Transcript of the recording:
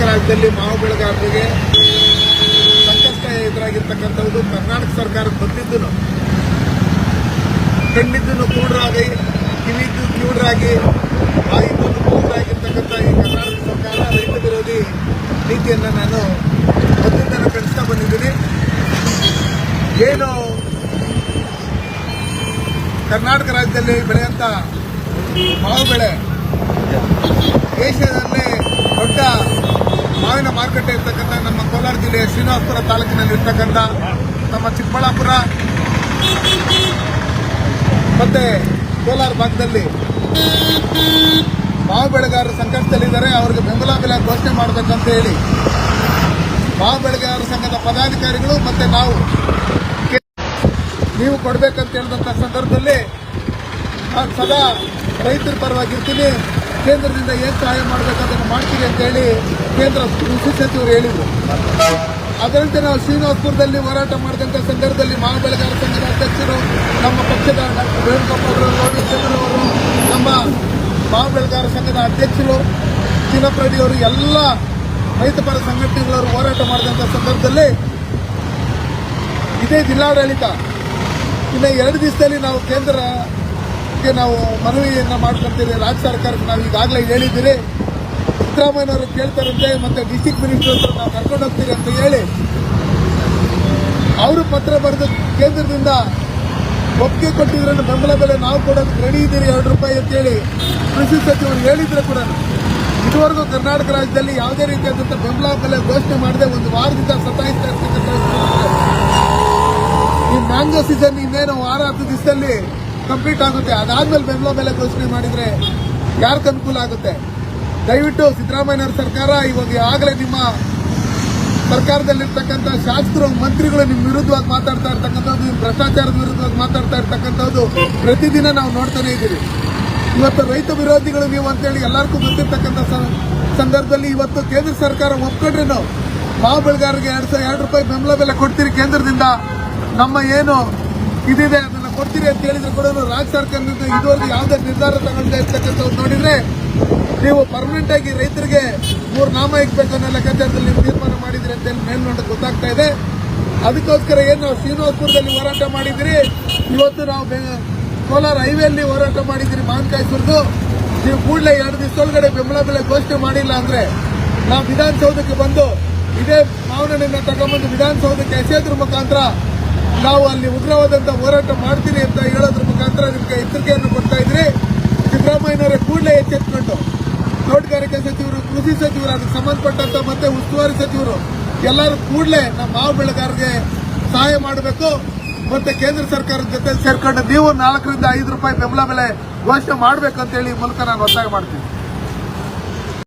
ಕರ್ನಾಟಕ ರಾಜ್ಯದಲ್ಲಿ ಮಾವು ಬೆಳೆಗಾರರಿಗೆ ಸಂಕಷ್ಟ ಎದುರಾಗಿರ್ತಕ್ಕಂಥದ್ದು ಕರ್ನಾಟಕ ಸರ್ಕಾರ ಬಂದಿದ್ದು ಕಣ್ಣಿದ್ದನ್ನು ಕೂಡ್ರಾಗಿ ಕಿವಿದ್ದು ಕಿವುಡ್ರಾಗಿ, ಬಾಯಿದ್ದನ್ನು ಕೂಡ್ರಾಗಿರ್ತಕ್ಕಂಥ ಈ ಕರ್ನಾಟಕ ಸರ್ಕಾರ ರೈತ ವಿರೋಧಿ ನೀತಿಯನ್ನು ನಾನು ಮೊದಲಿಂದ ಕಳಿಸ್ತಾ ಬಂದಿದ್ದೀನಿ. ಏನು ಕರ್ನಾಟಕ ರಾಜ್ಯದಲ್ಲಿ ಬೆಳೆಯಂತ ಮಾವು ಬೆಳೆ ದೇಶದಲ್ಲೇ ದೊಡ್ಡ ಮಾವಿನ ಮಾರುಕಟ್ಟೆ ಇರ್ತಕ್ಕಂಥ ನಮ್ಮ ಕೋಲಾರ ಜಿಲ್ಲೆಯ ಶ್ರೀನಿವಾಸಪುರ ತಾಲೂಕಿನಲ್ಲಿ ಇರ್ತಕ್ಕಂಥ ನಮ್ಮ ಚಿಕ್ಕಬಳ್ಳಾಪುರ ಮತ್ತೆ ಕೋಲಾರ ಭಾಗದಲ್ಲಿ ಮಾವು ಬೆಳೆಗಾರರು ಸಂಕಷ್ಟದಲ್ಲಿದ್ದಾರೆ. ಅವರಿಗೆ ಬೆಂಬಲ ಬೆಲೆ ಘೋಷಣೆ ಮಾಡಬೇಕಂತ ಹೇಳಿ ಮಾವು ಬೆಳೆಗಾರರ ಸಂಘದ ಪದಾಧಿಕಾರಿಗಳು ಮತ್ತೆ ನಾವು ನೀವು ಕೊಡಬೇಕಂತ ಹೇಳಿದಂತ ಸಂದರ್ಭದಲ್ಲಿ ನಾನು ಸದಾ ರೈತರ ಪರವಾಗಿರ್ತೀನಿ. ಕೇಂದ್ರದಿಂದ ಏನು ಸಹಾಯ ಮಾಡಬೇಕು ಅದನ್ನು ಮಾಡ್ತೀವಿ ಅಂತ ಹೇಳಿ ಕೇಂದ್ರ ಕೃಷಿ ಸಚಿವರು ಹೇಳಿದರು. ಅದರಂತೆ ನಾವು ಶ್ರೀನಿವಾಸಪುರದಲ್ಲಿ ಹೋರಾಟ ಮಾಡಿದಂಥ ಸಂದರ್ಭದಲ್ಲಿ ಮಾವು ಬೆಳೆಗಾರ ಸಂಘದ ಅಧ್ಯಕ್ಷರು, ನಮ್ಮ ಪಕ್ಷದ ಡಾಕ್ಟರ್ ವೇಣುಗೋಪಾಲ್ ಅವರು ನಮ್ಮ ಮಾವು ಬೆಳೆಗಾರ ಸಂಘದ ಅಧ್ಯಕ್ಷರು ಚಿನ್ನಪ್ರಡಿ ಎಲ್ಲ ರೈತಪರ ಸಂಘಟನೆಗಳವರು ಹೋರಾಟ ಮಾಡಿದಂಥ ಸಂದರ್ಭದಲ್ಲಿ ಇದೇ ಜಿಲ್ಲಾಡಳಿತ. ಇನ್ನು ಎರಡು ದಿವಸದಲ್ಲಿ ನಾವು ಕೇಂದ್ರಕ್ಕೆ ನಾವು ಮನವಿಯನ್ನು ಮಾಡ್ಕೊಂತೀರಿ. ರಾಜ್ಯ ಸರ್ಕಾರಕ್ಕೆ ನಾವು ಈಗಾಗಲೇ ಹೇಳಿದ್ದೀರಿ. ಸಿದ್ದರಾಮಯ್ಯನವರು ಕೇಳ್ತಾರಂತೆ, ಮತ್ತೆ ಡಿಸ್ಟಿಕ್ ಮಿನಿಸ್ಟರ್ ಹತ್ರ ನಾವು ಕರ್ಕೊಂಡು ಹೋಗ್ತೀರಿ ಅಂತ ಹೇಳಿ. ಅವರು ಪತ್ರ ಬರೆದು ಕೇಂದ್ರದಿಂದ ಒಪ್ಪಿಗೆ ಕೊಟ್ಟಿದ್ರನ್ನು ಬೆಂಬಲ ಬೆಲೆ ನಾವು ಕೊಡೋದು ರೆಡಿ ಇದ್ದೀರಿ, ಎರಡು ರೂಪಾಯಿ ಅಂತೇಳಿ ಕೃಷಿ ಸಚಿವರು ಹೇಳಿದ್ರೆ ಕೂಡ ಇದುವರೆಗೂ ಕರ್ನಾಟಕ ರಾಜ್ಯದಲ್ಲಿ ಯಾವುದೇ ರೀತಿಯಾದಂಥ ಬೆಂಬಲ ಬೆಲೆ ಘೋಷಣೆ ಮಾಡದೆ ಒಂದು ವಾರದಿಂದ ಸತಾಯಿಸ್ತಾ ಇರ್ತಕ್ಕಂಥ ಈ ಮ್ಯಾಂಗೋ ಸೀಸನ್ ಇನ್ನೇನು ವಾರ ಹತ್ತು ದಿವಸದಲ್ಲಿ ಕಂಪ್ಲೀಟ್ ಆಗುತ್ತೆ. ಅದಾದ್ಮೇಲೆ ಬೆಂಬಲ ಬೆಲೆ ಘೋಷಣೆ ಮಾಡಿದ್ರೆ ಯಾರಿಗೆ ಅನುಕೂಲ ಆಗುತ್ತೆ? ದಯವಿಟ್ಟು ಸಿದ್ದರಾಮಯ್ಯವ್ರ ಸರ್ಕಾರ ಇವಾಗ ಆಗಲೇ ನಿಮ್ಮ ಸರ್ಕಾರದಲ್ಲಿರ್ತಕ್ಕಂಥ ಶಾಸಕರು, ಮಂತ್ರಿಗಳು ನಿಮ್ಮ ವಿರುದ್ಧವಾಗಿ ಮಾತಾಡ್ತಾ ಇರ್ತಕ್ಕಂಥದ್ದು, ನಿಮ್ಮ ಭ್ರಷ್ಟಾಚಾರದ ವಿರುದ್ಧವಾಗಿ ಮಾತಾಡ್ತಾ ಇರ್ತಕ್ಕಂಥದ್ದು ಪ್ರತಿದಿನ ನಾವು ನೋಡ್ತಾನೆ ಇದ್ದೀವಿ. ಇವತ್ತು ರೈತ ವಿರೋಧಿಗಳು ನೀವು ಅಂತೇಳಿ ಎಲ್ಲರಿಗೂ ಗೊತ್ತಿರ್ತಕ್ಕಂಥ ಸಂದರ್ಭದಲ್ಲಿ ಇವತ್ತು ಕೇಂದ್ರ ಸರ್ಕಾರ ಒಪ್ಕೊಂಡ್ರೆ ನಾವು ಮಾವು ಬೆಳೆಗಾರರಿಗೆ ಎರಡು ಸಾವಿರ ಎರಡು ರೂಪಾಯಿ ಬೆಂಬಲ ಬೆಲೆ ಕೊಡ್ತೀರಿ ಕೇಂದ್ರದಿಂದ? ನಮ್ಮ ಏನು ಇದಿದೆ ಕೊಡ್ತೀರಿ ಅಂತ ಹೇಳಿದ್ರು ಕೂಡ ರಾಜ್ಯ ಸರ್ಕಾರದಿಂದ ಇದುವರೆಗೂ ಯಾವುದೇ ನಿರ್ಧಾರ ತಗೊಳ್ತಾ ಇರ್ತಕ್ಕಂಥದ್ದು ನೋಡಿದ್ರೆ ನೀವು ಪರ್ಮನೆಂಟ್ ಆಗಿ ರೈತರಿಗೆ ಮೂರು ನಾಮ ಇಕ್ಬೇಕು ಅನ್ನೋ ಲೆಕ್ಕಾಚಾರದಲ್ಲಿ ನೀವು ತೀರ್ಮಾನ ಮಾಡಿದ್ರಿ ಅಂತ ಹೇಳಿ ಮೇಲ್ನೋಟ ಗೊತ್ತಾಗ್ತಾ ಇದೆ. ಅದಕ್ಕೋಸ್ಕರ ಏನು ನಾವು ಶ್ರೀನಿವಾಸಪುರದಲ್ಲಿ ಹೋರಾಟ ಮಾಡಿದ್ರಿ, ಇವತ್ತು ನಾವು ಕೋಲಾರ ಹೈವೇಲಿ ಹೋರಾಟ ಮಾಡಿದ್ರಿ ಮಾವಿನಕಾಯಿ ಸುರಿದು ನೀವು ಕೂಡಲೇ ಎರಡು ದಿವಸದೊಳಗಡೆ ಬೆಂಬಲ ಬೆಲೆ ಘೋಷಣೆ ಮಾಡಿಲ್ಲ ಅಂದ್ರೆ ನಾವು ವಿಧಾನಸೌಧಕ್ಕೆ ಬಂದು ಇದೇ ಮಾವನಹಣ್ಣನ್ನ ತಗೊಂಬಂದು ವಿಧಾನಸೌಧಕ್ಕೆ ಎಸೆಯೋದ್ರ ಮುಖಾಂತರ ನಾವು ಅಲ್ಲಿ ಉಗ್ರವಾದಂಥ ಹೋರಾಟ ಮಾಡ್ತೀನಿ ಅಂತ ಹೇಳೋದ್ರ ಮುಖಾಂತರ ನಿಮ್ಗೆ ಎಚ್ಚರಿಕೆಯನ್ನು ಕೊಡ್ತಾ ಇದ್ರಿ ಸಿದ್ದರಾಮಯ್ಯನವರೇ ಕೂಡಲೇ ಎಚ್ಚೆತ್ಕೊಂಡು ತೋಟಗಾರಿಕೆ ಸಚಿವರು, ಕೃಷಿ ಸಚಿವರು, ಅದಕ್ಕೆ ಸಂಬಂಧಪಟ್ಟಂತ ಮತ್ತೆ ಉಸ್ತುವಾರಿ ಸಚಿವರು ಎಲ್ಲರೂ ಕೂಡಲೇ ನಮ್ಮ ಮಾವು ಬೆಳೆಗಾರರಿಗೆ ಸಹಾಯ ಮಾಡಬೇಕು. ಮತ್ತೆ ಕೇಂದ್ರ ಸರ್ಕಾರದ ಜೊತೆ ಸೇರ್ಕೊಂಡು ನೀವು ನಾಲ್ಕರಿಂದ ಐದು ರೂಪಾಯಿ ಬೆಂಬಲ ಬೆಲೆ ಘೋಷಣೆ ಮಾಡಬೇಕಂತ ಹೇಳಿ ಮೂಲಕ ನಾನು ಒತ್ತಾಯ ಮಾಡ್ತೀನಿ.